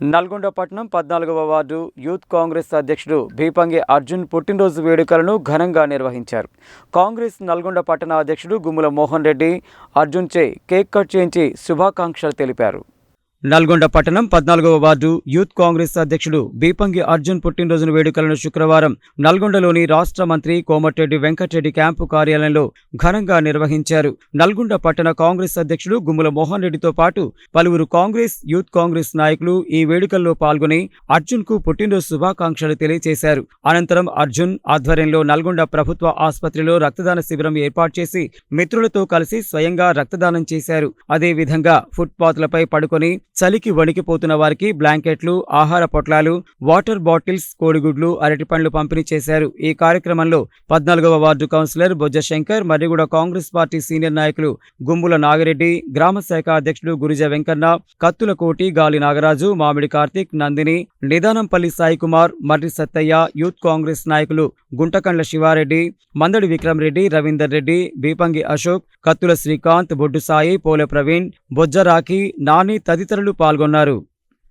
నల్గొండ పట్టణం పద్నాలుగవ ward youth Congress అధ్యక్షుడు భీపంగి అర్జున్ పుట్టినరోజు వేడుకలను ఘనంగా నిర్వహించారు. కాంగ్రెస్ నల్గొండ పట్టణ అధ్యక్షుడు గుమ్ముల మోహన్ రెడ్డి అర్జున్ చే కేక్ కట్ చేయించి శుభాకాంక్షలు తెలిపారు. నల్గొండ పట్టణం పద్నాలుగవ వార్డు యూత్ కాంగ్రెస్ అధ్యక్షుడు బీపంగి అర్జున్ పుట్టినరోజున వేడుకలను శుక్రవారం నల్గొండలోని రాష్ట్ర మంత్రి కోమటిరెడ్డి వెంకటరెడ్డి క్యాంపు కార్యాలయంలో ఘనంగా నిర్వహించారు. నల్గొండ పట్టణ కాంగ్రెస్ అధ్యక్షుడు గుమ్ముల మోహన్ రెడ్డితో పాటు పలువురు కాంగ్రెస్ యూత్ కాంగ్రెస్ నాయకులు ఈ వేడుకల్లో పాల్గొని అర్జున్కు పుట్టినరోజు శుభాకాంక్షలు తెలియజేశారు అనంతరం అర్జున్ ఆధ్వర్యంలో నల్గొండ ప్రభుత్వ ఆసుపత్రిలో రక్తదాన శిబిరం ఏర్పాటు చేసి మిత్రులతో కలిసి స్వయంగా రక్తదానం చేశారు. అదేవిధంగా ఫుట్పాత్లపై పడుకొని చలికి వణికిపోతున్న వారికి బ్లాంకెట్లు ఆహార పొట్లాలు వాటర్ బాటిల్స్ కోడిగుడ్లు అరటిపండ్లు పంపిణీ చేశారు. ఈ కార్యక్రమంలో పద్నాలుగవ ward councillor Bojja Shankar Marriguda Congress party senior నాయకులు గుంబుల నాగిరెడ్డి గ్రామ శాఖ అధ్యక్షుడు గురిజ వెంకన్న కత్తుల కోటి గాలి నాగరాజు మామిడి కార్తీక్ నందిని నిదానంపల్లి సాయికుమార్ మర్రి సత్తయ్య యూత్ కాంగ్రెస్ నాయకులు గుంటకండ్ల శివారెడ్డి మందడి విక్రమ్ రెడ్డి రవీందర్ రెడ్డి బీపంగి అశోక్ కత్తుల శ్రీకాంత్ బొడ్డు సాయి పోలె ప్రవీణ్ బొజ్జ రాఖీ నాని తదితరులు పాల్గొన్నారు.